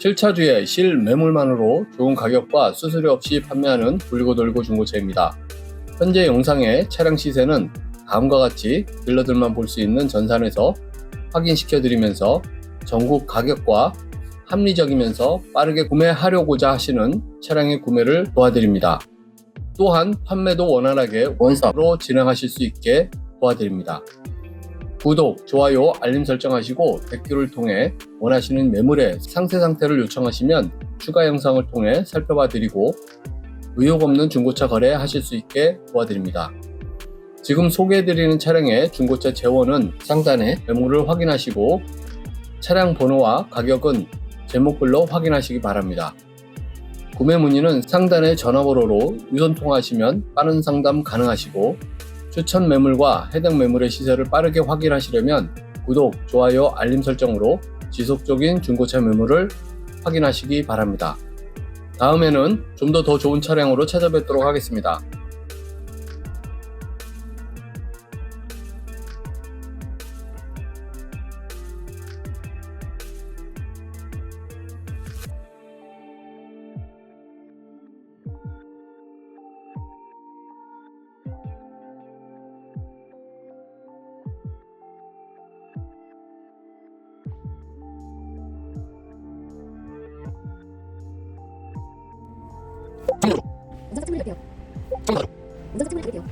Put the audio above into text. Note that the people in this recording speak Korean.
실차주의 실 매물만으로 좋은 가격과 수수료 없이 판매하는 돌리고 돌리고 중고차입니다. 현재 영상의 차량 시세는 다음과 같이 딜러들만 볼 수 있는 전산에서 확인시켜 드리면서 전국 가격과 합리적이면서 빠르게 구매하려고자 하시는 차량의 구매를 도와드립니다. 또한 판매도 원활하게 원사로 진행하실 수 있게 도와드립니다. 구독, 좋아요, 알림 설정하시고 댓글을 통해 원하시는 매물의 상세 상태를 요청하시면 추가 영상을 통해 살펴봐 드리고 의혹 없는 중고차 거래 하실 수 있게 도와드립니다. 지금 소개해 드리는 차량의 중고차 재원은 상단에 매물을 확인하시고 차량 번호와 가격은 제목별로 확인하시기 바랍니다. 구매 문의는 상단의 전화번호로 유선 통화하시면 빠른 상담 가능하시고 추천 매물과 해당 매물의 시세를 빠르게 확인하시려면 구독, 좋아요, 알림 설정으로 지속적인 중고차 매물을 확인하시기 바랍니다. 다음에는 좀 더더 좋은 차량으로 찾아뵙도록 하겠습니다. До затемных видео.